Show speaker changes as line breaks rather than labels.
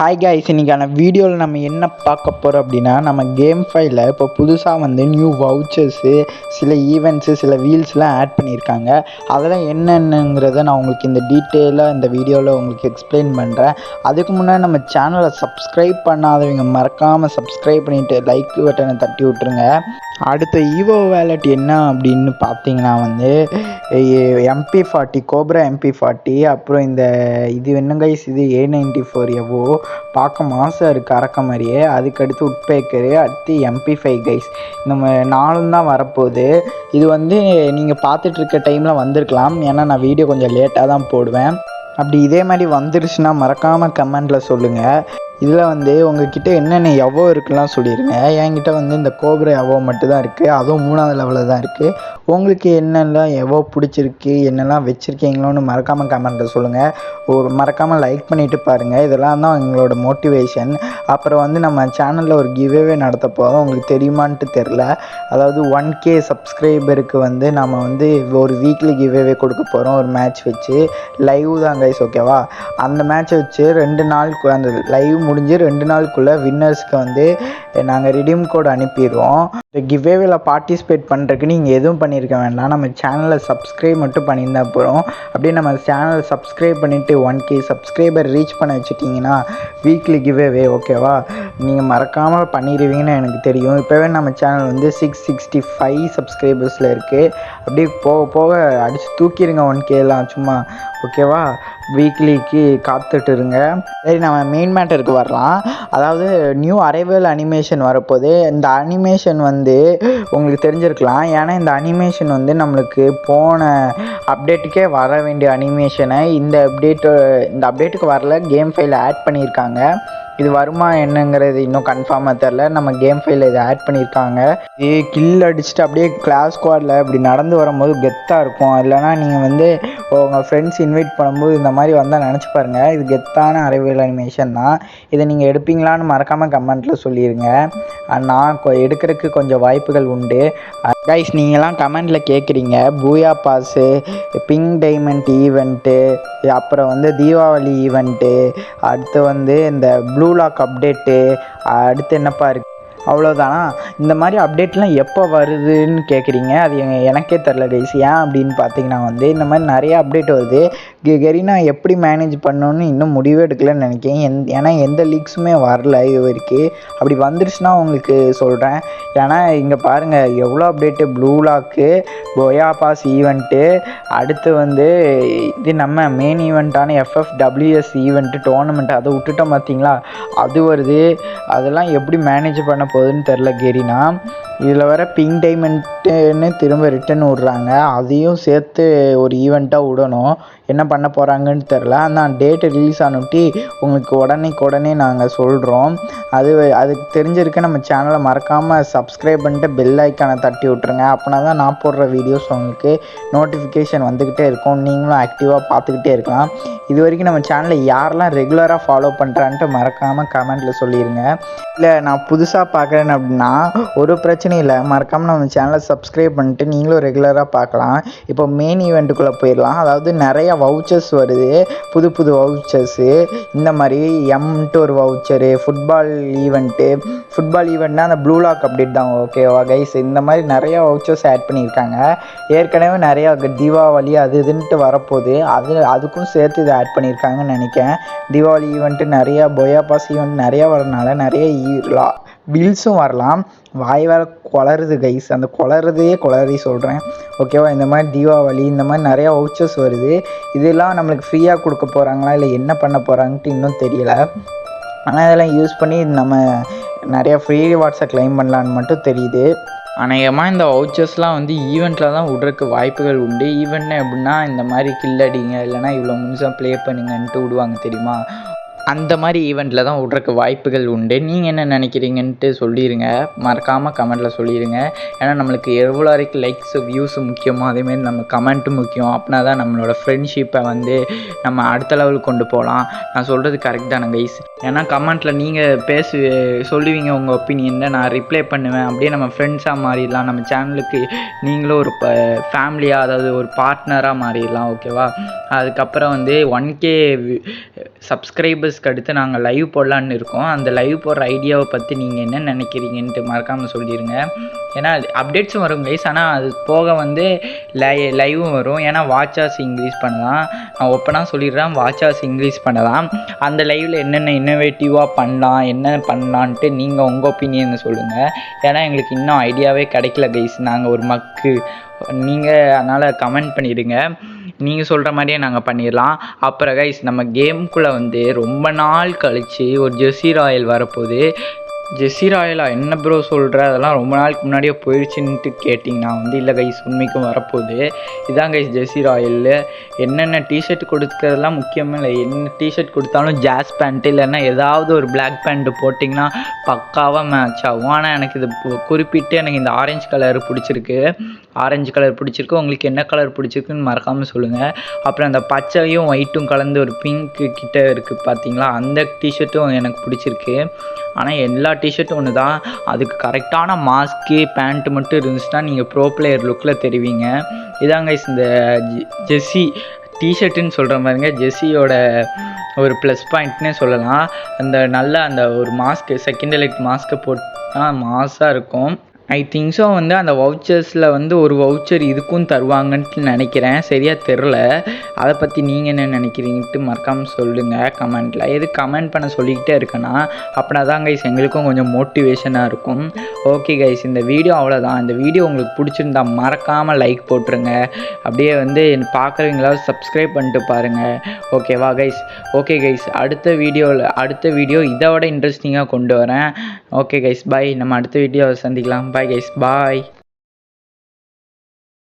Hi guys இன்னைக்கான வீடியோவில் நம்ம என்ன பார்க்க போகிறோம் அப்படின்னா நம்ம கேம் ஃபைலில் இப்போ புதுசாக வந்து நியூ வவுச்சர்ஸு சில ஈவெண்ட்ஸு சில வீல்ஸ்லாம் ஆட் பண்ணியிருக்காங்க. அதெல்லாம் என்னென்னங்கிறத நான் உங்களுக்கு இந்த டீட்டெயிலாக இந்த வீடியோவில் உங்களுக்கு எக்ஸ்பிளைன் பண்ணுறேன் அதுக்கு முன்னாடி நம்ம சேனலை சப்ஸ்கிரைப் பண்ணாதவங்க மறக்காமல் சப்ஸ்கிரைப் பண்ணிவிட்டு லைக் பட்டனை தட்டி விட்ருங்க அடுத்த ஈவோ வேலட் என்ன அப்படின்னு பார்த்தீங்கன்னா வந்து MP forty cobra MP forty அப்புறம் இந்த இது என்ன கைஸ் இது ஏ நைன்டி ஃபோர் எவ்வோ பார்க்க மாதம் இருக்குது அரக்க மாதிரியே. அதுக்கடுத்து உட்பேக்கரு அடுத்து எம்பி ஃபைவ் கைஸ் இந்த நாலும் தான் வரப்போகுது. இது வந்து நீங்கள் பார்த்துட்டு இருக்க டைமில் வந்திருக்கலாம். ஏன்னா நான் வீடியோ கொஞ்சம் லேட்டாக தான் போடுவேன். அப்படி இதே மாதிரி வந்துருச்சுன்னா மறக்காமல் கமெண்டில் சொல்லுங்கள் இதில் வந்து உங்ககிட்ட என்னென்ன எவ்வளோ இருக்குலாம் சொல்லிடுங்க என்கிட்ட வந்து இந்த கோபுரம் எவ்வளோ மட்டும் தான் இருக்குது அதுவும் மூணாவது லெவலில் தான் இருக்குது உங்களுக்கு என்னெல்லாம் எவ்வளோ பிடிச்சிருக்கு என்னெல்லாம் வச்சுருக்கீங்களோன்னு மறக்காமல் கமெண்ட்டில் சொல்லுங்கள் ஒரு மறக்காமல் லைக் பண்ணிவிட்டு பாருங்கள் இதெல்லாம் தான் எங்களோட மோட்டிவேஷன் அப்புறம் வந்து நம்ம சேனலில் ஒரு கிவ்வே நடத்த போகிறோம் உங்களுக்கு தெரியுமான்ட்டு தெரில அதாவது ஒன் கே சப்ஸ்கிரைபருக்கு வந்து நம்ம வந்து ஒரு வீக்லி கிவ்வே கொடுக்க போகிறோம் ஒரு மேட்ச் வச்சு. லைவ் தான் கைஸ் ஓகேவா அந்த மேட்ச் வச்சு ரெண்டு நாள் அந்த லைவ் முடிஞ்சு ரெண்டு நாளுக்குள்ளே வின்னர்ஸ்க்கு வந்து நாங்கள் ரிடீம் கோட் அனுப்பிடுவோம். இந்த கிவ்வேவில் பார்ட்டிசிபேட் பண்ணுறதுக்கு நீங்கள் எதுவும் பண்ணியிருக்க வேண்டாம். நம்ம சேனலை சப்ஸ்கிரைப் மட்டும் பண்ணியிருந்தா போகிறோம் அப்படியே நம்ம சேனலை சப்ஸ்கிரைப் பண்ணிவிட்டு ஒன் கே சப்ஸ்கிரைபர் ரீச் பண்ண வச்சுட்டிங்கன்னா வீக்லி கிவ்வே ஓகேவா நீங்கள் மறக்காமல் பண்ணிடுவீங்கன்னு எனக்கு தெரியும். இப்போவே நம்ம சேனல் வந்து சிக்ஸ் சிக்ஸ்டி ஃபைவ் சப்ஸ்கிரைபர்ஸில் இருக்குது அப்படியே போக போக அடித்து தூக்கிடுங்க ஒன் கேலாம் சும்மா. ஓகேவா வீக்லிக்கு காத்துட்டு இருங்க. சரி நம்ம மெயின் மேட்டருக்கு வரலாம். அதாவது நியூ அரைவல் அனிமேஷன் வரப்போது இந்த அனிமேஷன் வந்து உங்களுக்கு தெரிஞ்சிருக்கலாம். ஏன்னா இந்த அனிமேஷன் வந்து நம்மளுக்கு போன அப்டேட்டுக்கே வர வேண்டிய அனிமேஷனை இந்த அப்டேட்டு இந்த அப்டேட்டுக்கு வரல கேம் ஃபைல ஆட் பண்ணியிருக்காங்க. இது வருமா என்னங்கிறது இன்னும் கன்ஃபார்மாக தெரில நம்ம கேம் ஃபைலில் இதை ஆட் பண்ணியிருக்காங்க. இது கில் அடிச்சுட்டு அப்படியே கிளாஸ் ஸ்குவாடில் இப்படி நடந்து வரும்போது கெத்தாக இருக்கும். இல்லைனா நீங்கள் வந்து உங்கள் ஃப்ரெண்ட்ஸ் இன்வைட் பண்ணும்போது இந்த மாதிரி வந்தால் நினச்சி பாருங்கள் இது கெத்தான அறிவியல் அனிமேஷன் தான். இதை நீங்கள் எடுப்பீங்க எடுப்பீங்களான்னு மறக்காமல் கமெண்ட்டில் சொல்லிடுங்க நான் எடுக்கிறதுக்கு கொஞ்சம் வாய்ப்புகள் உண்டு. கைஸ் நீங்களாம் கமெண்டில் கேட்குறீங்க பூயா பாஸு பிங்க் டைமண்ட் ஈவெண்ட்டு அப்புறம் வந்து தீபாவளி ஈவெண்ட்டு அடுத்து வந்து இந்த ப்ளூ லாக் அப்டேட்டு அடுத்து என்னப்பா இருக்குது அவ்வளோதானா இந்த மாதிரி அப்டேட்லாம் எப்போ வருதுன்னு கேட்குறீங்க அது எனக்கே தெரில கைஸ் ஏன் அப்படின்னு பார்த்தீங்கன்னா வந்து இந்த மாதிரி நிறைய அப்டேட் வருது. கெரினா எப்படி மேனேஜ் பண்ணணும்னு இன்னும் முடிவே எடுக்கலன்னு நினைக்கிறேன். எந் ஏன்னா எந்த லீக்ஸுமே வரல இது வரைக்கும் அப்படி வந்துருச்சுன்னா உங்களுக்கு சொல்கிறேன் ஏன்னா இங்கே பாருங்கள் எவ்வளோ அப்டேட்டு ப்ளூ லாக்கு போயா பாஸ் ஈவெண்ட்டு அடுத்து வந்து இது நம்ம மெயின் ஈவெண்ட்டான எஃப்எஃப் டபிள்யூஎஸ் ஈவெண்ட்டு டோர்னமெண்ட் அதை விட்டுட்டோம் பார்த்தீங்களா அது வருது. அதெல்லாம் எப்படி மேனேஜ் பண்ண போகுதுன்னு தெரில கெரினா. இதில் வர பிங்க் டைமண்ட்டுன்னு திரும்ப ரிட்டன் விட்றாங்க. அதையும் சேர்த்து ஒரு ஈவெண்ட்டாக விடணும். என்ன பண்ண போகிறாங்கன்னு தெரில ஆனால் டேட்டு ரிலீஸ் ஆனுட்டி உங்களுக்கு உடனேக்கு உடனே நாங்கள் சொல்கிறோம் அது அதுக்கு தெரிஞ்சிருக்க. நம்ம சேனலை மறக்காமல் சப்ஸ்கிரைப் பண்ணிட்டு பெல் ஐக்கானை தட்டி விட்ருங்க அப்படின்னா தான் நான் போடுற வீடியோஸ் உங்களுக்கு நோட்டிஃபிகேஷன் வந்துக்கிட்டே இருக்கும். நீங்களும் ஆக்டிவாக பார்த்துக்கிட்டே இருக்கலாம். இது வரைக்கும் நம்ம சேனலை யாரெல்லாம் ரெகுலராக ஃபாலோ பண்ணுறான்ட்டு மறக்காமல் கமெண்ட்டில் சொல்லிடுங்க இல்லை நான் புதுசாக பார்க்குறேன் அப்படின்னா ஒரு பிரச்சனையும் இல்லை. மறக்காமல் நம்ம சேனலை சப்ஸ்கிரைப் பண்ணிட்டு நீங்களும் ரெகுலராக பார்க்கலாம். இப்போ மெயின் ஈவெண்ட்டுக்குள்ளே போயிடலாம். அதாவது நிறைய வவுச்சர்ஸ் வருது. புது புது வவுச்சர்ஸு இந்த மாதிரி எம்ன்ட்டு ஒரு வவுச்சரு ஃபுட்பால் ஈவெண்ட்டு ஃபுட்பால் ஈவெண்ட்னா அந்த ப்ளூ லாக் அப்டேட் தான். ஓகேவா கைஸ் இந்த மாதிரி நிறைய வவுச்சர்ஸ் ஆட் பண்ணியிருக்காங்க. ஏற்கனவே நிறையா தீபாவளி அது இதுன்ட்டு வரப்போகுது. அது அதுக்கும் சேர்த்து இதை ஆட் பண்ணியிருக்காங்கன்னு நினைக்கிறேன். தீபாவளி ஈவெண்ட்டு நிறையா பொயா பாஸ் ஈவெண்ட் நிறையா வரனால நிறைய ஈ பில்ஸும் வரலாம். வாய் வேற குளருது கைஸ் அந்த குளறதையே குளறி சொல்கிறேன் ஓகேவா இந்த மாதிரி தீபாவளி இந்த மாதிரி நிறையா வவுச்சர்ஸ் வருது. இதெல்லாம் நம்மளுக்கு ஃப்ரீயாக கொடுக்க போகிறாங்களா இல்லை என்ன பண்ண போகிறாங்கன்ட்டு இன்னும் தெரியல. ஆனால் இதெல்லாம் யூஸ் பண்ணி நம்ம நிறையா ஃப்ரீ ரிவார்ட்ஸை க்ளைம் பண்ணலான்னு மட்டும் தெரியுது. அநேகமாக இந்த வவுச்சர்ஸ்லாம் வந்து ஈவெண்ட்டில் தான் விடுறதுக்கு வாய்ப்புகள் உண்டு. ஈவெண்ட்னு எப்படின்னா இந்த மாதிரி கில் அடிங்க இல்லைனா இவ்வளோ நிமிஷம் ப்ளே பண்ணுங்கன்ட்டு விடுவாங்க தெரியுமா? அந்த மாதிரி ஈவெண்ட்டில் தான் விட்றக்கு வாய்ப்புகள் உண்டு. நீங்கள் என்ன நினைக்கிறீங்கன்ட்டு சொல்லிடுங்க மறக்காமல் கமெண்ட்டில் சொல்லிடுங்க ஏன்னா நம்மளுக்கு எவ்வளோ வரைக்கும் லைக்ஸ் வியூஸு முக்கியமோ அதேமாரி நம்ம கமெண்ட்டும் முக்கியம். அப்படின்னா தான் நம்மளோட ஃப்ரெண்ட்ஷிப்பை வந்து நம்ம அடுத்த லெவலுக்கு கொண்டு போகலாம். நான் சொல்கிறது கரெக்ட் தானே கைஸ் ஏன்னா கமெண்ட்டில் நீங்கள் பேசு சொல்லுவீங்க உங்கள் ஒப்பீனியனில் நான் ரிப்ளை பண்ணுவேன். அப்படியே நம்ம ஃப்ரெண்ட்ஸாக மாறிடலாம். நம்ம சேனலுக்கு நீங்களும் ஒரு ஃபேமிலியாக அதாவது ஒரு பார்ட்னராக மாறிடலாம். ஓகேவா அதுக்கப்புறம் வந்து ஒன் கே சப்ஸ்கிரைபர்ஸ்க்கு அடுத்து நாங்கள் லைவ் போடலான்னு இருக்கோம். அந்த லைவ் போடுற ஐடியாவை பற்றி நீங்கள் என்ன நினைக்கிறீங்கன்ட்டு மறக்காமல் சொல்லிடுங்க ஏன்னா அப்டேட்ஸும் வரும் கைஸ் ஆனால் அது போக வந்து லை லைவும் வரும். ஏன்னா வாட்சாஸ் இன்க்ரீஸ் பண்ணலாம். நான் ஓப்பனாக சொல்லிடுறேன். வாட்சாஸ் இன்க்ரீஸ் பண்ணலாம். அந்த லைவில் என்னென்ன இன்னோவேட்டிவாக பண்ணலாம் என்ன பண்ணலான்ட்டு நீங்கள் உங்கள் ஒப்பீனியனை சொல்லுங்கள் ஏன்னா எங்களுக்கு இன்னும் ஐடியாவே கிடைக்கல கைஸ் நாங்கள் ஒரு மக்கு நீங்கள் அதனால் கமெண்ட் பண்ணிவிடுங்க நீங்கள் சொல்கிற மாதிரியே நாங்கள் பண்ணிடலாம். அப்புறம் கைஸ் நம்ம கேம்குள்ளே வந்து ரொம்ப நாள் கழித்து ஒரு ஜெர்சி ராயல் வரப்போகுது. ஜெர்சி ராயலா என்ன ப்ரோ சொல்கிற அதெல்லாம் ரொம்ப நாளுக்கு முன்னாடியே போயிடுச்சுன்ட்டு கேட்டிங்கன்னா வந்து இல்லை கைஸ் உண்மைக்கும் வரப்போகுது. இதான் கைஸ் ஜெர்சி ராயலில் என்னென்ன டிஷர்ட் கொடுக்கறதெல்லாம் முக்கியமே இல்லை. என்ன டிஷர்ட் கொடுத்தாலும் ஜாஸ் பேண்ட்டு இல்லைன்னா ஏதாவது ஒரு பிளாக் பேண்ட்டு போட்டிங்கன்னா பக்காவாக மேட்ச் ஆகும். ஆனால் எனக்கு இது குறிப்பிட்டு எனக்கு இந்த ஆரஞ்சு கலர் பிடிச்சிருக்கு. ஆரஞ்சு கலர் பிடிச்சிருக்கு. உங்களுக்கு என்ன கலர் பிடிச்சிருக்குன்னு மறக்காமல் சொல்லுங்கள் அப்புறம் அந்த பச்சையும் ஒயிட்டும் கலந்து ஒரு பிங்க்கு கிட்ட இருக்குது பார்த்தீங்களா அந்த டிஷர்ட்டும் எனக்கு பிடிச்சிருக்கு. ஆனால் எல்லா டிஷர்ட்டும் ஒன்று தான் அதுக்கு கரெக்டான மாஸ்க்கு பேண்ட்டு மட்டும் இருந்துச்சுன்னா நீங்கள் ப்ரோ பிளேயர் லுக்கில் தெரிவிங்க. இதாங்க இந்த ஜெ- டிஷர்ட்டுன்னு சொல்கிற மாதிரிங்க. ஜெஸ்ஸியோட ஒரு ப்ளஸ் பாயிண்ட்னே சொல்லலாம். அந்த நல்ல அந்த ஒரு மாஸ்க்கு செகண்ட் எலக்ட் மாஸ்க்கை போட்டால் மாஸாக இருக்கும். ஐ திங்க் ஸோ வந்து அந்த வவுச்சர்ஸில் வந்து ஒரு வவுச்சர் இதுக்கும் தருவாங்கன்ட்டு நினைக்கிறேன். சரியாக தெரில அதை பற்றி நீங்கள் என்ன நினைக்கிறீங்கன்ட்டு மறக்காமல் சொல்லுங்கள் கமெண்ட்டில் எது கமெண்ட் பண்ண சொல்லிக்கிட்டே இருக்கேன்னா அப்படின்னா தான் கைஸ் எங்களுக்கும் கொஞ்சம் மோட்டிவேஷனாக இருக்கும். ஓகே கைஸ் இந்த வீடியோ அவ்வளோதான் இந்த வீடியோ உங்களுக்கு பிடிச்சிருந்தா மறக்காமல் லைக் போட்டுருங்க. அப்படியே வந்து பார்க்குறவங்களாவது சப்ஸ்கிரைப் பண்ணிட்டு பாருங்கள் ஓகேவா கைஸ் ஓகே கைஸ் அடுத்த வீடியோவில் அடுத்த வீடியோ இதை விட இன்ட்ரெஸ்டிங்காக கொண்டு வரேன். ஓகே கைஸ் பாய் நம்ம அடுத்த வீடியோவை சந்திக்கலாம். Bye guys bye